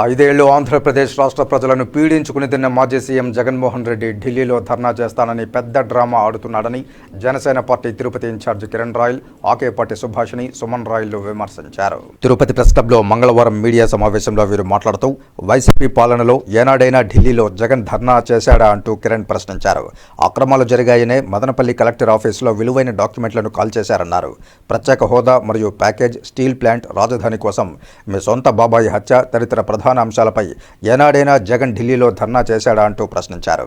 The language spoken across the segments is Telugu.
ఐదేళ్ళు ఆంధ్రప్రదేశ్ రాష్ట్ర ప్రజలను పీడించుకుని తిన్న మాజీ సీఎం జగన్మోహన్ రెడ్డి ఢిల్లీలో ధర్నా చేస్తానని పెద్ద డ్రామా ఆడుతున్నాడని జనసేన పార్టీ తిరుపతి ఇన్ఛార్జి కిరణ్ రాయల్ ఆకేపాటి సుభాషిణి సుమన్ రాయలు విమర్శించారు. తిరుపతి ప్రెస్ క్లబ్లో మంగళవారం మీడియా సమావేశంలో వీరు మాట్లాడుతూ వైసీపీ పాలనలో ఏనాడైనా ఢిల్లీలో జగన్ ధర్నా చేశాడా అంటూ కిరణ్ ప్రశ్నించారు. అక్రమాలు జరిగాయనే మదనపల్లి కలెక్టర్ ఆఫీసులో విలువైన డాక్యుమెంట్లను కాల్ చేశారన్నారు. ప్రత్యేక హోదా మరియు ప్యాకేజ్ స్టీల్ ప్లాంట్ రాజధాని కోసం మీ సొంత బాబాయి హత్య తదితర ప్రధాన అంశాలపై ఏనాడైనా జగన్ ఢిల్లీలో ధర్నా చేశాడా అంటూ ప్రశ్నించారు.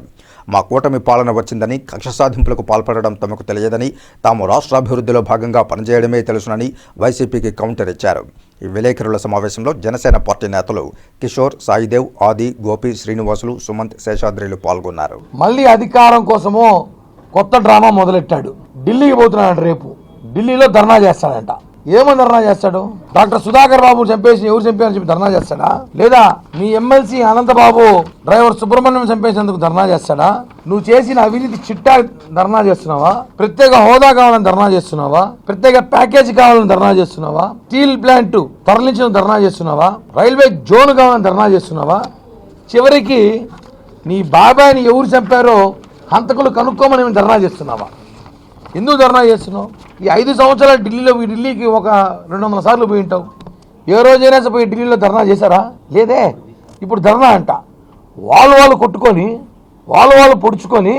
మా కూటమి పాలన వచ్చిందని కక్ష సాధింపులకు పాల్పడడం తమకు తెలియదని తాము రాష్ట్రాభివృద్ధిలో భాగంగా పనిచేయడమే తెలుసునని వైసీపీకి కౌంటర్ ఇచ్చారు. ఈ విలేకరుల సమావేశంలో జనసేన పార్టీ నేతలు కిషోర్ సాయిదేవ్ ఆది గోపి శ్రీనివాసులు సుమంత్ శేషాద్రిలు పాల్గొన్నారు. మళ్ళీ అధికారం కోసము కొత్త డ్రామా మొదలెట్టాడు. ఢిల్లీకి పోతున్నాడు రేపు. ఢిల్లీలో ధర్నా చేస్తాడంట. ఏమని ధర్నా చేస్తాడు? డాక్టర్ సుధాకర్ బాబు చంపేసి ఎవరు చంపారని చెప్పి ధర్నా చేస్తాడా? లేదా మీ ఎమ్మెల్సీ అనంతబాబు డ్రైవర్ సుబ్రహ్మణ్యం చంపేసినందుకు ధర్నా చేస్తాడా? నువ్వు చేసిన అవినీతి చిట్టా ధర్నా చేస్తున్నావా? ప్రత్యేక హోదా కావాలని ధర్నా చేస్తున్నావా? ప్రత్యేక ప్యాకేజ్ కావాలని ధర్నా చేస్తున్నావా? స్టీల్ ప్లాంట్ తరలించిన ధర్నా చేస్తున్నావా? రైల్వే జోన్ కావాలని ధర్నా చేస్తున్నావా? చివరికి నీ బాబాయిని ఎవరు చంపారో హంతకులు కనుక్కోమని ధర్నా చేస్తున్నావా? ఎందుకు ధర్నా చేస్తున్నావు? ఈ ఐదు సంవత్సరాలు ఢిల్లీలో ఈ ఢిల్లీకి ఒక రెండు వందల సార్లు పోయి ఉంటావు. ఏ రోజైనా పోయి ఢిల్లీలో ధర్నా చేశారా? లేదే. ఇప్పుడు ధర్నా అంట. వాళ్ళు వాళ్ళు కొట్టుకొని వాళ్ళు వాళ్ళు పొడుచుకొని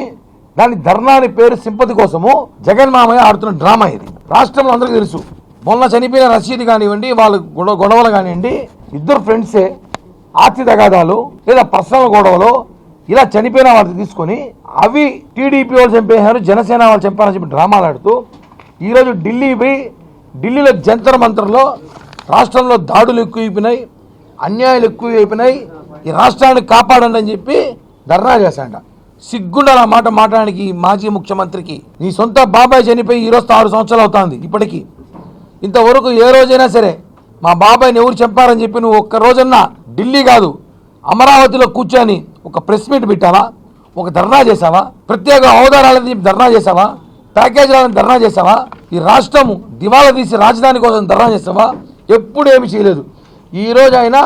దాని ధర్నా అని పేరు సింపతి కోసము జగన్ మామయ్య ఆడుతున్న డ్రామా ఇది. రాష్ట్రంలో అందరికీ తెలుసు. మొన్న చనిపోయిన రషీద్ కానివ్వండి వాళ్ళ గొడవ గొడవలు కానివ్వండి ఇద్దరు ఫ్రెండ్సే ఆస్తి తగాదాలు లేదా పర్సనల్ గొడవలు ఇలా చనిపోయిన వాటిని తీసుకొని అవి టీడీపీ వాళ్ళు చంపేశారు జనసేన వాళ్ళు చంపారని చెప్పి డ్రామాలు ఆడుతూ ఈరోజు ఢిల్లీ పోయి ఢిల్లీలో జంతర్ మంత్రంలో రాష్ట్రంలో దాడులు ఎక్కువైపోయినాయి అన్యాయాలు ఎక్కువైపోయినాయి ఈ రాష్ట్రాన్ని కాపాడండి అని చెప్పి ధర్నా చేశాడ సిగ్గుండాలి ఆ మాట మాట్లాడడానికి మాజీ ముఖ్యమంత్రికి. నీ సొంత బాబాయ్ చనిపోయి ఈ రోజు ఆరు సంవత్సరాలు అవుతుంది ఇప్పటికీ. ఇంతవరకు ఏ రోజైనా సరే మా బాబాయ్ని ఎవరు చంపారని చెప్పి నువ్వు ఒక్క రోజన్నా ఢిల్లీ కాదు అమరావతిలో కూర్చొని ఒక ప్రెస్ మీట్ పెట్టావా? ఒక ధర్నా చేసావా ప్రత్యేక హోదారాలని ధర్నా చేసావా ప్యాకేజీలను ధర్నా చేసావా ఈ రాష్ట్రము దివాలా తీసి రాజధాని కోసం ధర్నా చేసావా ఎప్పుడు ఏమి చేయలేదు. ఈ రోజు అయినా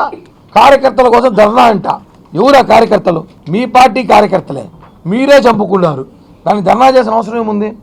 కార్యకర్తల కోసం ధర్నా అంట. ఎవరా కార్యకర్తలు? మీ పార్టీ కార్యకర్తలే. మీరే చంపుకున్నారు. దాన్ని ధర్నా చేసిన అవసరం ఏముంది?